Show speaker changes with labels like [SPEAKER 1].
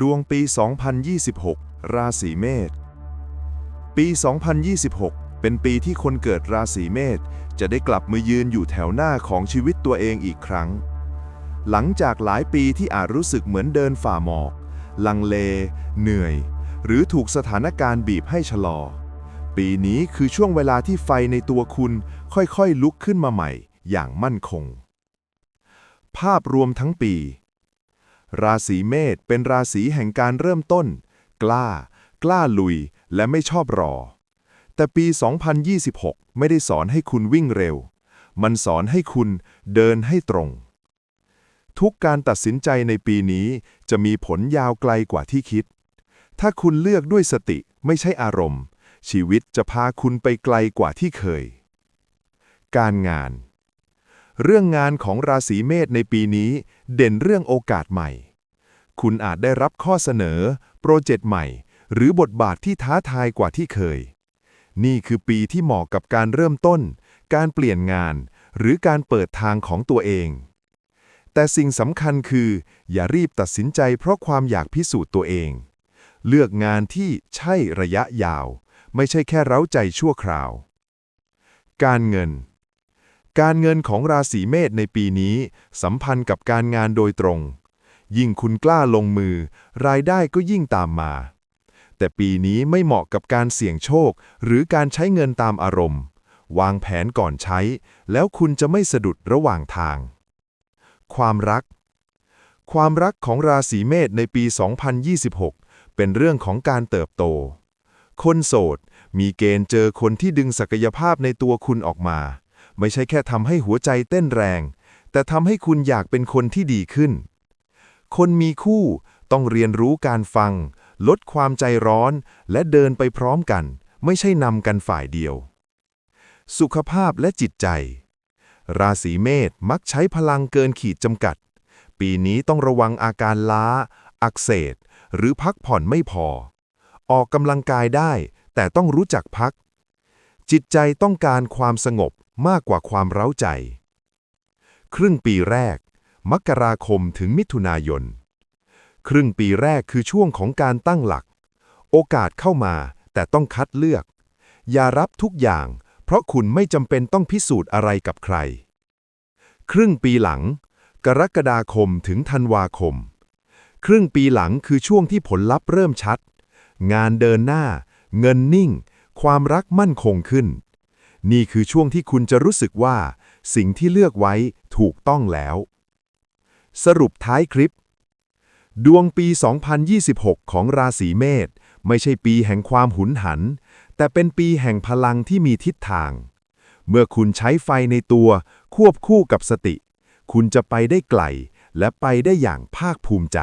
[SPEAKER 1] ดวงปี 2026 ราศีเมษ ปี 2026 เป็นปีที่คนเกิดราศีเมษจะได้กลับมายืนอยู่แถวหน้าของชีวิตตัวเองอีกครั้ง หลังจากหลายปีที่อาจรู้สึกเหมือนเดินฝ่าหมอก ลังเล เหนื่อย หรือถูกสถานการณ์บีบให้ชะลอ ปีนี้คือช่วงเวลาที่ไฟในตัวคุณค่อยๆลุกขึ้นมาใหม่อย่างมั่นคง ภาพรวมทั้งปี ราศีเมษเป็นราศีแห่งการเริ่มต้น กล้า กล้าลุย และไม่ชอบรอ แต่ปี 2026 ไม่ได้สอนให้คุณวิ่งเร็ว มันสอนให้คุณเดินให้ตรง ทุกการตัดสินใจในปีนี้จะมีผลยาวไกลกว่าที่คิด ถ้าคุณเลือกด้วยสติไม่ใช่อารมณ์ ชีวิตจะพาคุณไปไกลกว่าที่เคย การงาน เรื่องงานของราศีเมษในปีนี้ เด่นเรื่องโอกาสใหม่ คุณอาจได้รับข้อเสนอ โปรเจกต์ใหม่ หรือบทบาทที่ท้าทายกว่าที่เคย นี่คือปีที่เหมาะกับการเริ่มต้น การเปลี่ยนงาน หรือการเปิดทางของตัวเอง แต่สิ่งสำคัญคือ อย่ารีบตัดสินใจเพราะความอยากพิสูจน์ตัวเอง เลือกงานที่ใช่ระยะยาว ไม่ใช่แค่เร้าใจชั่วคราว การเงิน การเงินของราศีเมษในปีนี้ สัมพันธ์กับการงานโดยตรง ยิ่งคุณกล้าลงมือ รายได้ก็ยิ่งตามมา แต่ปีนี้ไม่เหมาะกับการเสี่ยงโชค หรือการใช้เงินตามอารมณ์ วางแผนก่อนใช้ แล้วคุณจะไม่สะดุดระหว่างทาง ความรัก ความรักของราศีเมษในปี 2026 เป็นเรื่องของการเติบโต คนโสด มีเกณฑ์เจอคนที่ดึงศักยภาพในตัวคุณออกมา ไม่ใช่แค่ทำให้หัวใจเต้นแรง แต่ทำให้คุณอยากเป็นคนที่ดีขึ้น คนมีคู่ต้องเรียนรู้การฟัง ลดความใจร้อน และเดินไปพร้อมกัน ไม่ใช่นำกันฝ่ายเดียว สุขภาพและจิตใจ ราศีเมษมักใช้พลังเกินขีดจำกัด ปีนี้ต้องระวังอาการล้า อักเสบหรือพักผ่อนไม่พอ ออกกำลังกายได้ แต่ต้องรู้จักพักจิตใจต้องการความสงบ มากกว่าความเร้าใจ ครึ่งปีแรก มกราคมถึงมิถุนายน ครึ่งปีแรกคือช่วงของการตั้งหลัก โอกาสเข้ามาแต่ต้องคัดเลือก อย่ารับทุกอย่าง เพราะคุณไม่จำเป็นต้องพิสูจน์อะไรกับใคร ครึ่งปีหลัง กรกฎาคมถึงธันวาคม ครึ่งปีหลังคือช่วงที่ผลลัพธ์เริ่มชัด งานเดินหน้า เงินนิ่ง ความรักมั่นคงขึ้น นี่คือช่วงที่คุณจะรู้สึกว่า สิ่งที่เลือกไว้ถูกต้องแล้ว สรุปท้ายคลิป ดวงปี 2026 ของราศีเมษไม่ใช่ปีแห่งความหุนหัน แต่เป็นปีแห่งพลังที่มีทิศทาง เมื่อคุณใช้ไฟในตัวควบคู่กับสติ คุณจะไปได้ไกล และไปได้อย่างภาคภูมิใจ